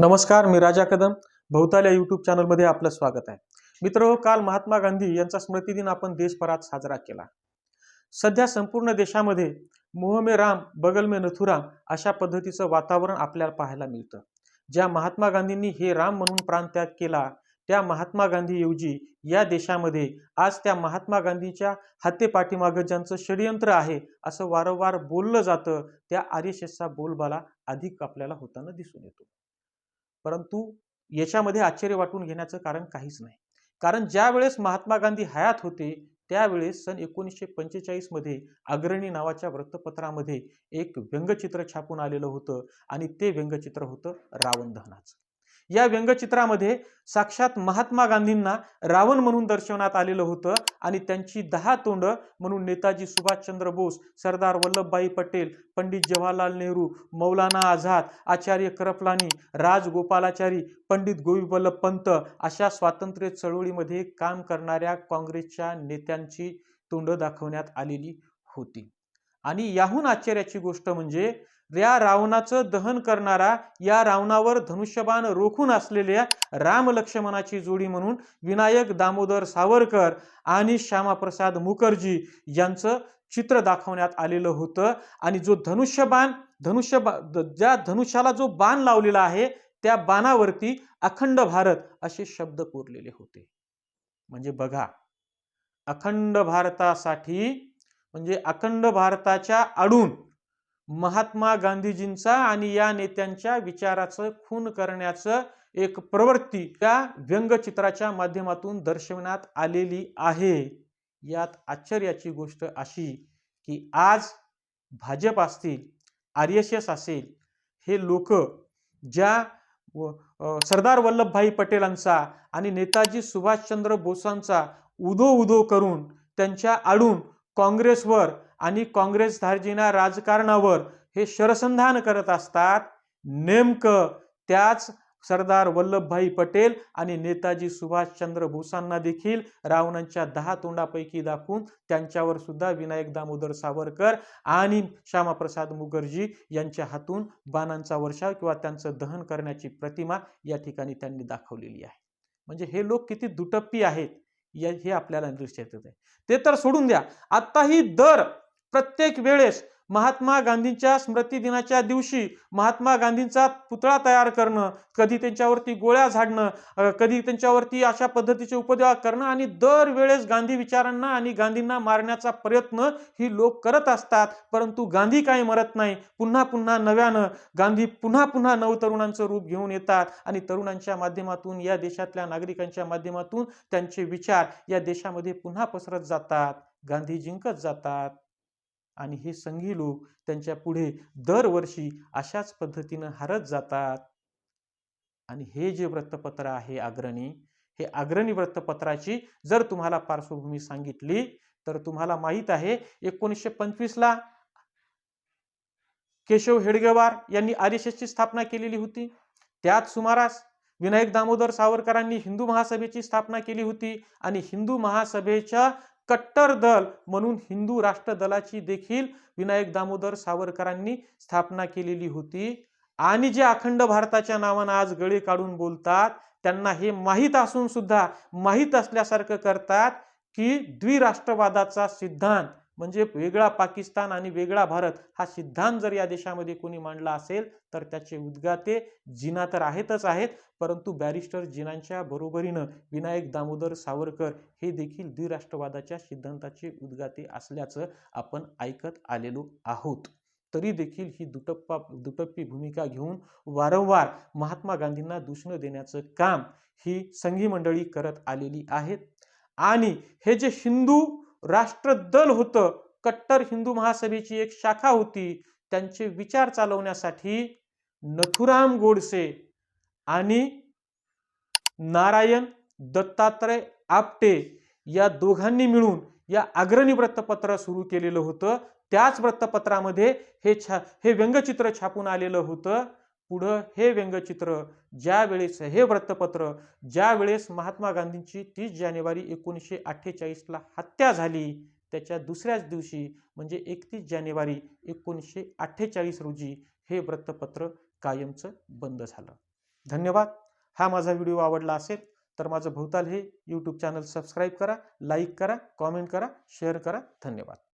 नमस्कार मी राजा कदम. भवताल या यूट्यूब चॅनलमध्ये आपलं स्वागत आहे. मित्र हो, काल महात्मा गांधी यांचा स्मृतिदिन आपण देशभरात साजरा केला. सध्या संपूर्ण देशामध्ये मोहमे राम बगल मे नथुराम अशा पद्धतीचं वातावरण आपल्याला पाहायला मिळतं. ज्या महात्मा गांधींनी हे राम म्हणून प्राणत्याग केला त्या महात्मा गांधीऐवजी या देशामध्ये आज त्या महात्मा गांधीच्या हत्येपाठीमागं ज्यांचं षडयंत्र आहे असं वारंवार बोललं जातं त्या आर एस एसचा बोलबाला अधिक आपल्याला होताना दिसून येतो. परंतु याच्यामध्ये आश्चर्य वाटून घेण्याचं कारण काहीच नाही. कारण ज्या वेळेस महात्मा गांधी हयात होते त्यावेळेस सन एकोणीसशे पंचेचाळीसमध्ये अग्रणी नावाच्या वृत्तपत्रामध्ये एक व्यंगचित्र छापून आलेलं होतं आणि ते व्यंगचित्र होतं रावण दहनाचं या व्यंगचित्रामध्ये साक्षात महात्मा गांधींना रावण म्हणून दर्शवण्यात आलेलं होतं आणि त्यांची दहा तोंड म्हणून नेताजी सुभाषचंद्र बोस सरदार वल्लभभाई पटेल पंडित जवाहरलाल नेहरू मौलाना आझाद आचार्य करपलानी राजगोपालाचारी पंडित गोविंदवल्लभ पंत अशा स्वातंत्र्य चळवळीमध्ये काम करणाऱ्या काँग्रेसच्या नेत्यांची तोंड दाखवण्यात आलेली होती. आणि याहून आश्चर्याची गोष्ट म्हणजे या रावणाचं दहन करणारा या रावणावर धनुष्यबाण रोखून असलेल्या राम लक्ष्मणाची जोडी म्हणून विनायक दामोदर सावरकर आणि श्यामाप्रसाद मुखर्जी यांचं चित्र दाखवण्यात आलेलं होतं. आणि जो धनुष्यबाण धनुष्यबा ज्या धनुष्याला जो बाण लावलेला आहे त्या बाणावरती अखंड भारत असे शब्द कोरलेले होते. म्हणजे बघा अखंड भारतासाठी म्हणजे अखंड भारताच्या आडून महात्मा गांधीजींचा आणि या नेत्यांच्या विचाराचं खून करण्याचं एक प्रवृत्ती त्या व्यंगचित्राच्या माध्यमातून दर्शवण्यात आलेली आहे. यात आश्चर्याची गोष्ट अशी की आज भाजप असतील आर एस एस असेल हे लोक ज्या सरदार वल्लभभाई पटेलांचा आणि नेताजी सुभाषचंद्र बोसांचा उदो उदो करून त्यांच्या आडून काँग्रेसवर आणि काँग्रेसधारजीना राजकारणावर हे शरसंधान करत असतात नेमकं त्याच सरदार वल्लभभाई पटेल आणि नेताजी सुभाषचंद्र बोसांना देखील रावणांच्या दहा तोंडापैकी दाखवून त्यांच्यावर सुद्धा विनायक दामोदर सावरकर आणि श्यामाप्रसाद मुखर्जी यांच्या हातून बाणांचा वर्षाव किंवा त्यांचं दहन करण्याची प्रतिमा या ठिकाणी त्यांनी दाखवलेली आहे. म्हणजे हे लोक किती दुटप्पी आहेत. हे आपल्याला दृश्यात येत. आहे ते तर सोडून द्या. आत्ताही दर प्रत्येक वेळेस महात्मा गांधींच्या स्मृती दिनाच्या दिवशी महात्मा गांधींचा पुतळा तयार करणं कधी त्यांच्यावरती गोळ्या झाडणं कधी त्यांच्यावरती अशा पद्धतीचे उपदेवा करणं आणि दरवेळेस गांधी विचारांना आणि गांधींना मारण्याचा प्रयत्न ही लोक करत असतात. परंतु गांधी काही मरत नाही. पुन्हा पुन्हा नव्यानं गांधी पुन्हा पुन्हा नवतरुणांचं रूप घेऊन येतात आणि तरुणांच्या माध्यमातून या देशातल्या नागरिकांच्या माध्यमातून त्यांचे विचार या देशामध्ये पुन्हा पसरत जातात. गांधी जिंकत जातात. आणि हे संघी लोक त्यांच्या पुढे दरवर्षी अशाच पद्धतीनं हरत जातात. आणि हे जे वृत्तपत्र आहे अग्रणी हे अग्रणी वृत्तपत्राची जर तुम्हाला पार्श्वभूमी सांगितली तर तुम्हाला माहीत आहे एकोणीसशे पंचवीसला केशव हेडगेवार यांनी आर एस एसची स्थापना केलेली होती. त्याच सुमारास विनायक दामोदर सावरकरांनी हिंदू महासभेची स्थापना केली होती आणि हिंदू महासभेच्या कट्टर दल म्हणून हिंदू राष्ट्र दलाची देखील विनायक दामोदर सावरकरांनी स्थापना केलेली होती. आणि जे अखंड भारताच्या नावानं आज गळे काढून बोलतात त्यांना हे माहीत असून सुद्धा माहीत असल्यासारखं करतात की द्विराष्ट्रवादाचा सिद्धांत म्हणजे वेगळा पाकिस्तान आणि वेगळा भारत हा सिद्धांत जर या देशामध्ये कोणी मांडला असेल तर त्याचे उद्गाते जिना तर आहेतच आहेत परंतु बॅरिस्टर जिनांच्या बरोबरीनं विनायक दामोदर सावरकर हे देखील द्विराष्ट्रवादाच्या सिद्धांताचे उद्गाते असल्याचं आपण ऐकत आलेलो आहोत. तरी देखील ही दुटप्पा दुटप्पी भूमिका घेऊन वारंवार महात्मा गांधींना दूषणं देण्याचं काम ही संघी मंडळी करत आलेली आहेत. आणि हे जे हिंदू राष्ट्र दल होतं. कट्टर हिंदू महासभेची एक शाखा होती. त्यांचे विचार चालवण्यासाठी नथुराम गोडसे आणि नारायण दत्तात्रय आपटे या दोघांनी मिळून या अग्रणी वृत्तपत्र सुरू केलेलं होतं. त्याच वृत्तपत्रामध्ये हे छा हे व्यंगचित्र छापून आलेलं होतं. पुढं हे व्यंगचित्र ज्यावेळेस हे वृत्तपत्र ज्यावेळेस महात्मा गांधींची तीस जानेवारी एकोणीसशे अठ्ठेचाळीसला हत्या झाली त्याच्या दुसऱ्याच दिवशी म्हणजे एकतीस जानेवारी एकोणीसशे अठ्ठेचाळीस रोजी हे वृत्तपत्र कायमचं बंद झालं. धन्यवाद. हा माझा व्हिडिओ आवडला असेल तर माझं भोवताल हे यूट्यूब चॅनल सबस्क्राईब करा लाईक करा कॉमेंट करा शेअर करा. धन्यवाद.